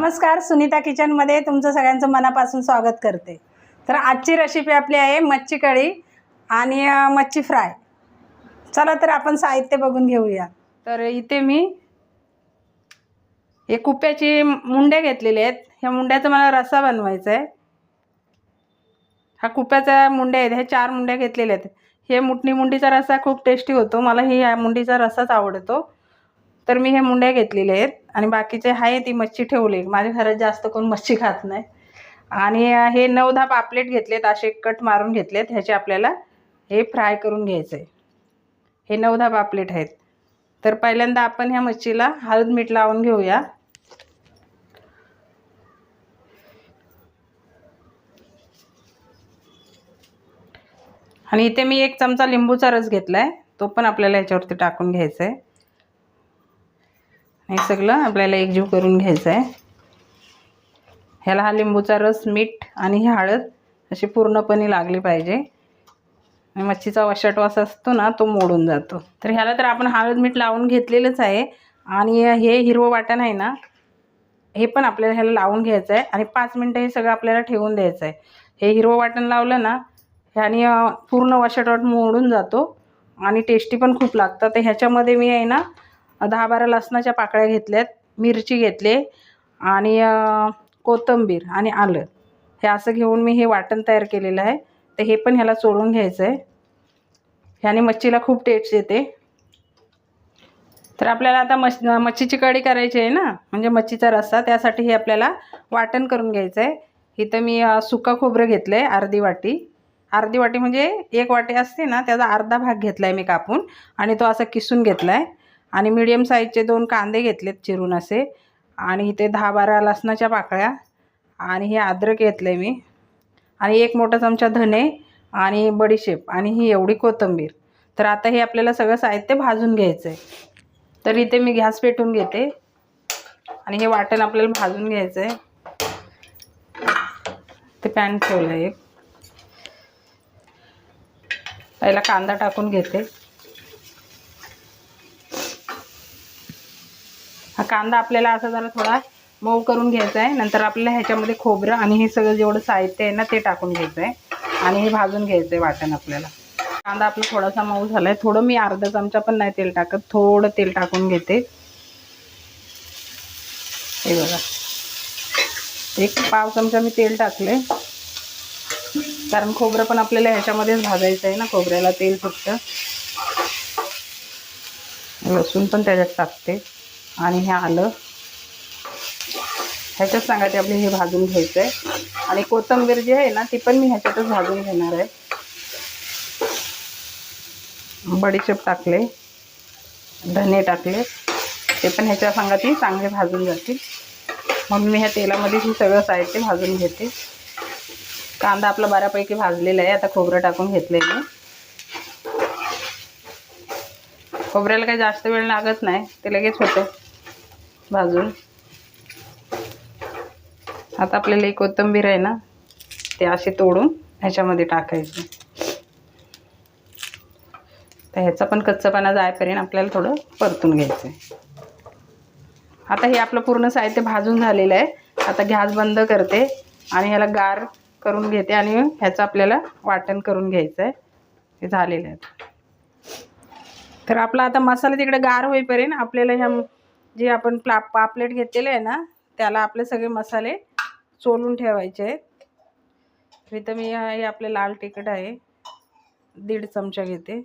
नमस्कार सुनीता किचनमध्ये तुमचं सगळ्यांचं मनापासून स्वागत करते. तर आजची रेसिपी आपली आहे मच्छी कढी आणि मच्छी फ्राय चला तर आपण साहित्य बघून घेऊया. तर इथे मी हे कुप्याची मुंड्या घेतलेले आहेत. ह्या मुंड्याचा मला रस्सा बनवायचा आहे. हा कुप्याचा मुंड्या आहेत. ह्या चार मुंड्या घेतलेल्या आहेत. हे मुठणी मुंडीचा रस्सा खूप टेस्टी होतो. मला ही ह्या मुंडीचा रस्साच आवडतो. तर मी हे मुंड्या घेतलेले आहेत आणि बाकीचे आहे ती मच्छी ठेवली. माझ्या घरात जास्त कोण मच्छी खात नाही. आणि हे नऊ दहा पापलेट घेतलेत असे कट मारून घेतलेत ह्याचे आपल्याला हे फ्राय करून घ्यायचं. आहे हे नऊ दहा पापलेट आहेत. तर पहिल्यांदा आपण ह्या मच्छीला हळद मीठ लावून घेऊया. आणि इथे मी एक चमचा लिंबूचा रस घेतला आहे तो पण आपल्याला ह्याच्यावरती टाकून घ्यायचा आहे हे सगळं आपल्याला एकजीव करून घ्यायचं आहे ह्याला हा लिंबूचा रस मीठ आणि ही हळद अशी पूर्णपणे लागली पाहिजे. आणि मच्छीचा वशाटवास असतो ना तो मोडून जातो. तर ह्याला तर आपण हळद मीठ लावून घेतलेलंच आहे. आणि हे हिरवं वाटण आहे ना हे पण आपल्याला ह्याला लावून घ्यायचं आहे आणि पाच मिनटं हे सगळं आपल्याला ठेवून द्यायचं आहे हे हिरवं वाटण लावलं ना ह्याने पूर्ण वशाटवाट मोडून जातो. आणि टेस्टी पण खूप लागतं. तर ह्याच्यामध्ये मी आहे ना दहा बारा लसणाच्या पाकळ्या घेतल्यात मिरची घेतले आणि कोथंबीर कोथिंबीर आणि आलं. हे असं घेऊन मी हे वाटण तयार केलेलं आहे. तर हे पण ह्याला चोळून घ्यायचं आहे. ह्याने मच्छीला खूप टेस्ट येते. तर आपल्याला आता मच्छ मच्छीची कढी करायची आहे ना म्हणजे मच्छीचा रस्सा त्यासाठी हे आपल्याला वाटण करून घ्यायचं आहे. इथं मी सुकं सुका खोबरं घेतलं आहे अर्धी वाटी. अर्धी वाटी म्हणजे एक वाटी असते ना त्याचा अर्धा भाग घेतला आहे मी कापून आणि तो असा किसून घेतला आहे आणि मिडियम साईजचे दोन कांदे घेतलेत चिरून असे. आणि इथे दहा बारा लसणाच्या पाकळ्या आणि हे अद्रक घेतलं आहे मी. आणि एक मोठा चमचा धने आणि बडीशेप आणि ही एवढी कोथिंबीर. तर आता हे आपल्याला सगळं साहित्य भाजून घ्यायचं आहे तर इथे मी गॅस पेटून घेते. आणि हे वाटण आपल्याला भाजून घ्यायचं आहे ते पॅन ठेवलं आहे एक. पहिला कांदा टाकून घेते. हा कांदा आपल्याला असा जरा थोडा मऊ करून घ्यायचा आहे. नंतर आपल्याला ह्याच्यामध्ये खोबरं आणि हे सगळं जेवढं साहित्य आहे ना ते टाकून घ्यायचं आहे. आणि हे भाजून घ्यायचं आहे वाटण आपल्याला. कांदा आपला थोडासा मऊ झाला आहे थोडं मी अर्धा चमचा पण नाही तेल टाकत. थोडं तेल टाकून घेते. हे बघा. एक पाव चमचा मी तेल टाकले कारण खोबरं पण आपल्याला ह्याच्यामध्येच भाजायचं आहे ना खोबऱ्याला तेल फक्त. लसूण पण त्याच्यात टाकते. आणि हे आलं. ह्याच्यात सांगायचे आपले हे भाजून घ्यायचं आहे आणि कोथिंबीर जी आहे ना ती पण मी ह्याच्यातच भाजून घेणार आहे. बडीशेप टाकले. धने टाकले. ते पण ह्याच्या सांगाती चांगले भाजून जातील. मग मी ह्या तेलामध्ये ही सगळं साहित्य भाजून घेते. कांदा आपला बऱ्यापैकी भाजलेला आहे. आता खोबरं टाकून घेतलं आहे मी. खोबऱ्याला काही जास्त वेळ लागत नाही. ते लगेच होतं. भाजून आता आपल्याला एक कोथिंबीर आहे ना ते असे तोडून ह्याच्यामध्ये टाकायचे. तर ह्याचा पण कच्चापणा जायपर्यंत आपल्याला थोडं परतून घ्यायचं आहे आता हे आपलं पूर्ण साहित्य भाजून झालेलं आहे. आता गॅस बंद करते आणि ह्याला गार करून घेते आणि ह्याचं आपल्याला वाटण करून घ्यायचं आहे हे झालेलं आहे. तर आपला आता मसाला तिकडे गार होईपर्यंत आपल्याला ह्या जे आपण प्ला पापलेट घेतलेले आहे ना त्याला आपले सगळे मसाले चोलून ठेवायचे आहेत. इथं मी हे आपले लाल तिखट आहे. दीड चमचा घेते.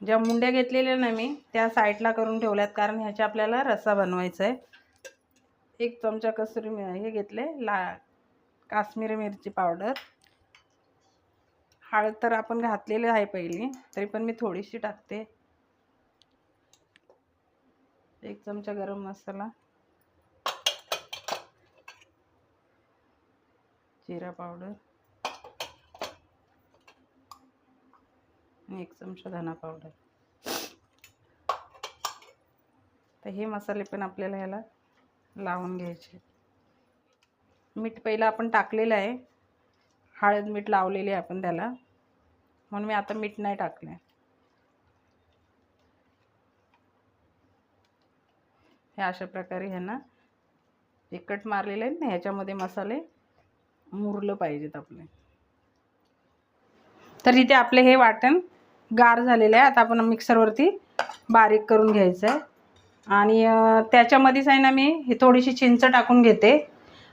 ज्या मुंड्या घेतलेल्या ना मी त्या साईडला करून ठेवल्यात कारण ह्याच्या आपल्याला रस्सा बनवायचा आहे. एक चमचा कसुरी हे घेतले ला काश्मीरी मिरची पावडर. हळद तर आपण घातलेली आहे पहिली तरी पण मी थोडीशी टाकते. एक चमचा गरम मसाला. जिरा पावडर. आणि एक चमचा धना पावडर. तर हे मसाले पण आपल्याला ह्याला लावून घ्यायचे. मीठ पहिलं आपण टाकलेलं आहे. हळद मीठ लावलेली आहे आपण त्याला. म्हणून मी आता मीठ नाही टाकले हे अशा प्रकारे ह्यांना एकट मारलेले आहेत ना ह्याच्यामध्ये मसाले मुरलं पाहिजेत आपले. तर इथे आपले हे वाटण गार झालेलं आहे. आता आपण मिक्सरवरती बारीक करून घ्यायचं आहे. आणि त्याच्यामध्येच आहे ना मी ही थोडीशी चिंच टाकून घेते.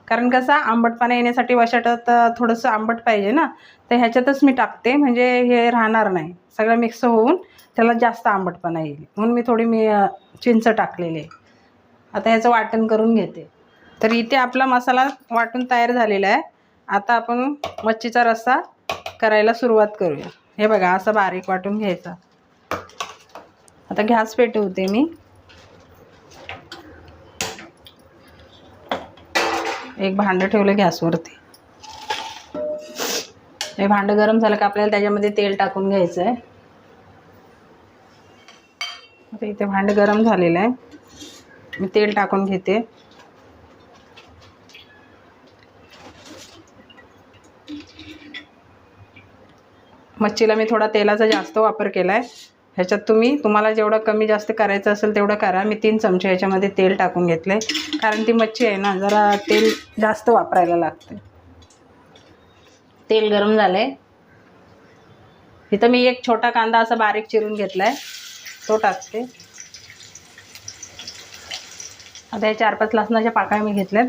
कारण कसं आंबटपणा येण्यासाठी वशाटात थोडंसं आंबट पाहिजे ना. तर ह्याच्यातच मी टाकते. म्हणजे हे राहणार नाही. सगळं मिक्स होऊन त्याला जास्त आंबटपणा येईल. म्हणून मी थोडी मी चिंच टाकलेली आहे. आता ह्याचं वाटण करून घेते. तर इथे आपला मसाला वाटून तयार झालेला आहे. आता आपण मच्छीचा रस्सा करायला सुरुवात करूया. हे बघा असं बारीक वाटून घ्यायचा. आता गॅस पेटवते मी. एक भांडं ठेवलं गॅसवरती. हे भांडं गरम झालं का आपल्याला त्याच्यामध्ये तेल टाकून घ्यायचं आहे आता इथे भांडं गरम झालेलं आहे. मी तेल टाकून घेते. मच्छीला मी थोडा तेलाचा जास्त वापर केला आहे ह्याच्यात तुम्ही तुम्हाला जेवढं कमी जास्त करायचं असेल तेवढं करा. मी तीन चमचे ह्याच्यामध्ये तेल टाकून घेतले. कारण ती मच्छी आहे ना जरा तेल जास्त वापरायला लागते. तेल गरम झालं आहे इथं मी एक छोटा कांदा असा बारीक चिरून घेतला आहे तो टाकते. आता हे चार पाच लसणाच्या पाकळ्या मी घेतल्यात.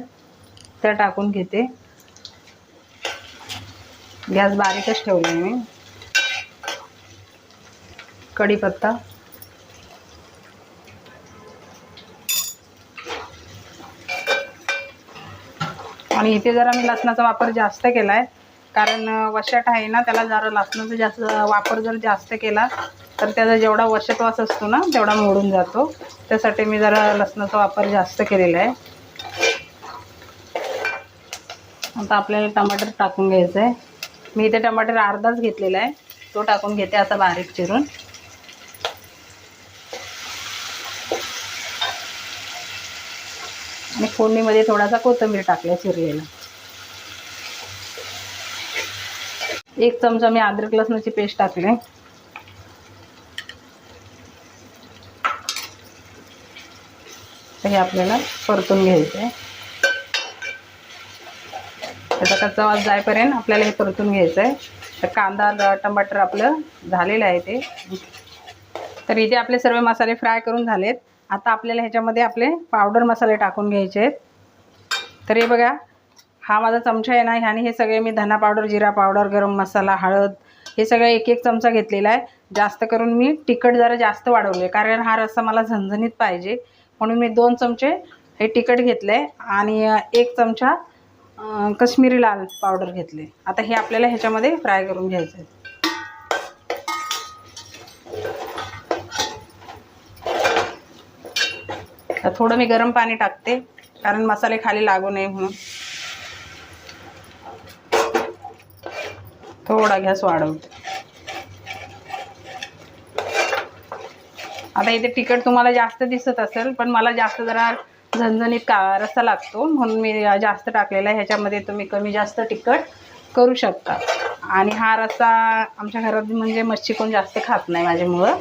त्या टाकून घेते. गॅस बारीकच ठेवले मी. कढीपत्ता. आणि इथे जरा मी लसणाचा वापर जास्त केला आहे कारण वशट वशाट आहे ना त्याला जरा लसणाचा जास्त वापर जर जास्त केला तर त्याचा जेवढा वशटवास असतो ना तेवढा मोडून जातो. त्यासाठी मी जरा लसणाचा वापर जास्त केलेला आहे. आता आपल्याला टमाटर टाकून घ्यायचं आहे. मी इथे टमाटर अर्धाच घेतलेला आहे. तो टाकून घेते असा बारीक चिरून. आणि फोडणीमध्ये थोडासा कोथिंबीर टाकल्या चिरलेला. एक चमचा मी अद्रक लसणाची पेस्ट टाकले. तर हे आपल्याला परतून घ्यायचं आहे त्याचा कच्चा वास जाईपर्यंत आपल्याला हे परतून घ्यायचं आहे तर कांदा टमाटर आपलं झालेलं आहे ते. तर इथे आपले सर्व मसाले फ्राय करून झालेत आता आपल्याला ह्याच्यामध्ये आपले पावडर मसाले टाकून घ्यायचे आहेत तर हे बघा हा माझा चमचा आहे ना ह्याने हे सगळे मी धना पावडर जिरा पावडर गरम मसाला हळद हे सगळे एक एक चमचा घेतलेला आहे. जास्त करून मी तिखट जरा जास्त वाढवले कारण हा रस्सा मला झणझणीत पाहिजे. म्हणून मी दोन चमचे हे तिखट घेतलं आहे आणि एक चमचा कश्मीरी लाल पावडर घेतले आता हे आपल्याला ह्याच्यामध्ये फ्राय करून घ्यायचं आहे तर थोडं मी गरम पाणी टाकते कारण मसाले खाली लागू नये म्हणून. थोडा गॅस वाढवते. आता इथे तिखट तुम्हाला जास्त दिसत असेल पण मला जास्त जरा झणझणीत का रस्सा लागतो म्हणून मी जास्त टाकलेला आहे. ह्याच्यामध्ये तुम्ही कमी जास्त तिखट करू शकता. आणि हा रस्सा आमच्या घरात म्हणजे मच्छी कोण जास्त खात नाही माझ्यामुळं.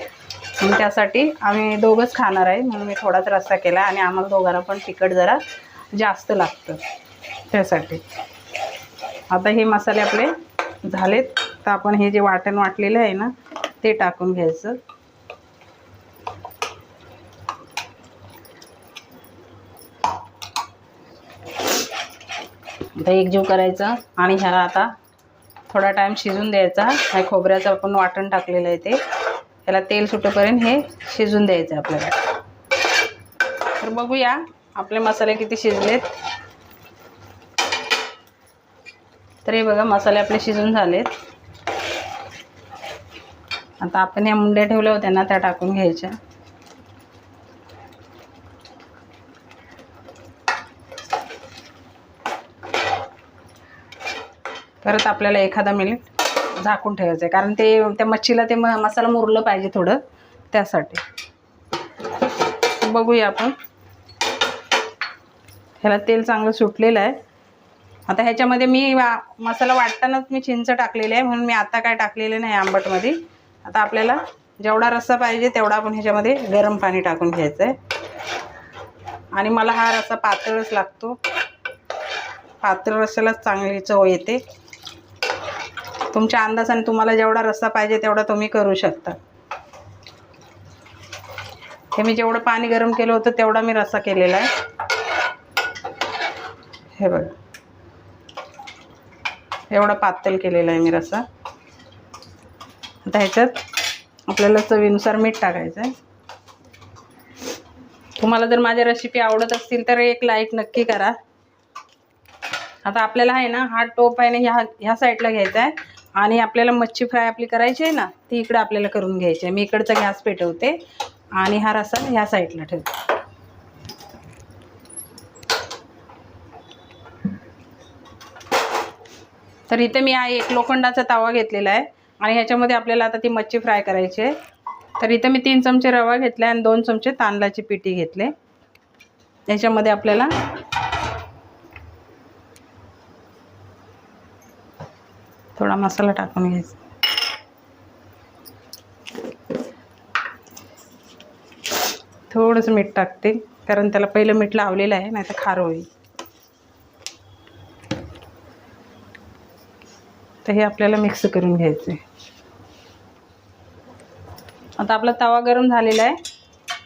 म्हणून त्यासाठी आम्ही दोघंच खाणार आहे म्हणून मी थोडाच रस्सा केला आणि आम्हाला दोघांना पण तिखट जरा जास्त लागतं त्यासाठी. आता हे मसाले आपले झालेत. तर आपण हे जे वाटण वाटलेलं आहे ना ते टाकून घ्यायचं. आता एकजीव करायचं आणि ह्याला आता थोडा टाईम शिजून द्यायचा. ह्या खोबऱ्याचं आपण वाटण टाकलेलं आहे ते. त्याला तेल सुटेपर्यंत हे शिजून द्यायचं आपल्याला. तर बघूया आपले मसाले किती शिजलेत. तर हे बघा मसाले आपले शिजून झालेत. आता आपण या मुंड्या ठेवल्या होत्या ना त्या टाकून घ्यायच्या. परत आपल्याला एखादा मिनिट झाकून ठेवायचं आहे. कारण ते त्या मच्छीला ते म मसाला मुरलं पाहिजे थोडं त्यासाठी. बघूया आपण. ह्याला तेल चांगलं सुटलेलं आहे. आता ह्याच्यामध्ये मी वा मसाला वाटतानाच मी चिंच टाकलेली आहे म्हणून मी आता काय टाकलेलं नाही आंबटमध्ये. आता आपल्याला जेवढा रस्सा पाहिजे तेवढा आपण ह्याच्यामध्ये गरम पाणी टाकून घ्यायचं आहे आणि मला हा रस्सा पातळच लागतो. पातळ रस्स्यालाच चांगली चव येते. तुमच्या अंदाजाने तुम्हाला जेवढा रस्सा पाहिजे तेवढा तुम्ही करू शकता. हे मी जेवढं पाणी गरम केलं होतं तेवढा मी रस्सा केलेला आहे. हे बघा. एवढं पातल केलेला आहे मी रस्सा आता ह्याच्यात आपल्याला चवीनुसार मीठ टाकायचं आहे. तुम्हाला जर माझ्या रेसिपी आवडत असतील तर एक लाईक नक्की करा. आता आपल्याला आहे ना हा टोप आहे ना ह्या ह्या साईडला घ्यायचा आहे. आणि आपल्याला मच्छी फ्राय आपली करायची आहे ना ती इकडे आपल्याला करून घ्यायची आहे. मी इकडचा गॅस पेटवते. आणि हा रसा ह्या साईडला ठेवते. तर इथे मी हा एक लोखंडाचा तवा घेतलेला आहे. आणि ह्याच्यामध्ये आपल्याला आता ती मच्छी फ्राय करायची आहे. तर इथे मी तीन चमचे रवा घेतला आणि दोन चमचे तांदळाची पिठी घेतले याच्यामध्ये आपल्याला थोडा मसाला टाकून घ्यायचा. थोडंसं मीठ टाकते कारण त्याला पहिलं मीठ लावलेलं आहे नाही तर खार होईल. तर हे आपल्याला मिक्स करून घ्यायचं आहे आता आपला तवा गरम झालेला आहे.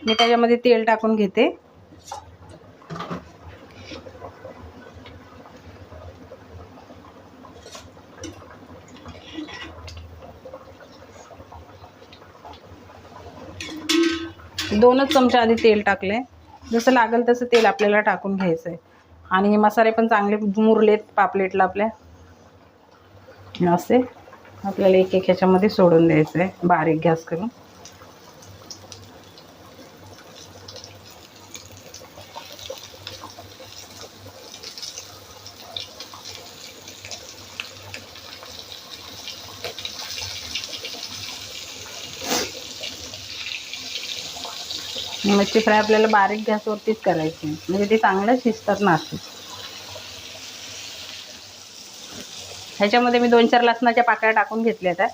मी त्याच्यामध्ये तेल टाकून घेते. दोनच चमचे आधी तेल टाकले जसं लागेल तसं तेल आपल्याला टाकून घ्यायचं आहे आणि हे मसाले पण चांगले मुरलेत पापलेटला आपल्या. असे. आपल्याला एक एक ह्याच्यामध्ये सोडून द्यायचं आहे बारीक गॅस करून. मच्छी फ्राय आपल्याला बारीक गॅसवरतीच करायची. म्हणजे ते चांगलं शिजतात ना ह्याच्यामध्ये मी दोन चार लसणाच्या पाकळ्या टाकून घेतल्या त्या.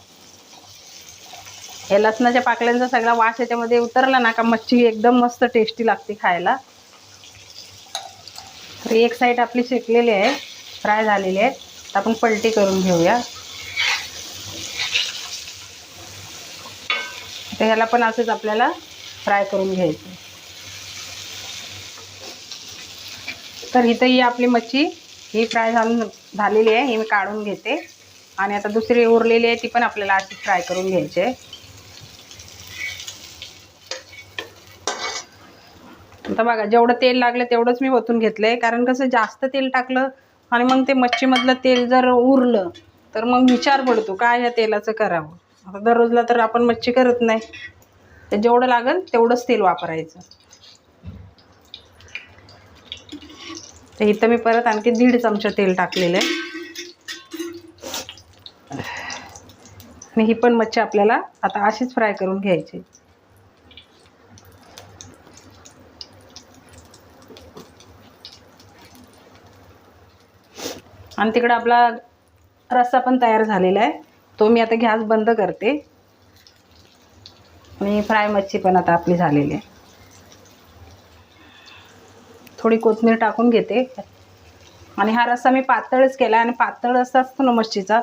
हे लसणाच्या पाकळ्यांचा सगळा वास ह्याच्यामध्ये उतरला ना का मच्छी एकदम मस्त टेस्टी लागते खायला. तर एक साईड आपली शेकलेली आहे फ्राय झालेली आहे. तर आपण पलटी करून घेऊया. तर ह्याला पण असंच आपल्याला फ्राय करून घ्यायचं. तर इथं ही आपली मच्छी ही फ्राय झालून झालेली आहे ही मी काढून घेते. आणि आता दुसरी उरलेली आहे ती पण आपल्याला अशी फ्राय करून घ्यायची आहे. आता बघा जेवढं तेल लागलं तेवढंच मी ओतून घेतलं आहे कारण कसं जास्त तेल टाकलं आणि मग ते मच्छीमधलं तेल जर उरलं तर मग विचार पडतो काय ह्या तेलाचं करावं? आता दररोजला तर आपण मच्छी करत नाही. तर जेवढं लागेल तेवढंच तेल वापरायचं. तर इथं मी परत आणखी दीड चमचा तेल टाकलेलं आहे. आणि ही पण मच्छी आपल्याला आता अशीच फ्राय करून घ्यायची. आणि तिकडं आपला रस्सा पण तयार झालेला आहे. तो मी आता गॅस बंद करते. आणि फ्राय मच्छी पण आता आपली झालेली आहे. थोडी कोथिंबीर टाकून घेते. आणि हा रस्सा मी पातळच केला आणि पातळ रस्सा असतो ना मच्छीचा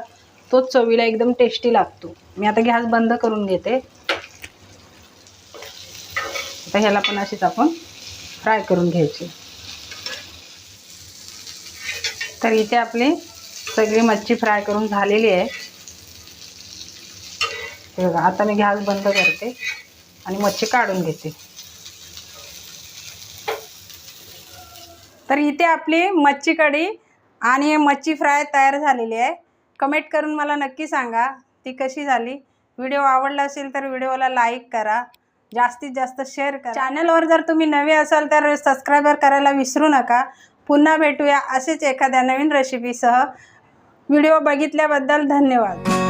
तोच चवीला एकदम टेस्टी लागतो. मी आता गॅस बंद करून घेते. आता ह्याला पण अशीच आपण फ्राय करून घ्यायची. तर इथे आपली सगळी मच्छी फ्राय करून झालेली आहे. हे बघा आता मी गॅस बंद करते आणि मच्छी काढून घेते. तर इथे आपली मच्छी कढी आणि मच्छी फ्राय तयार झालेली आहे. कमेंट करून मला नक्की सांगा ती कशी झाली? व्हिडिओ आवडला असेल तर व्हिडिओला लाईक करा जास्तीत जास्त शेअर करा. चॅनलवर जर तुम्ही नवे असाल तर सबस्क्रायबर करायला विसरू नका. पुन्हा भेटूया असेच एखाद्या नवीन रेसिपीसह व्हिडिओ बघितल्याबद्दल धन्यवाद.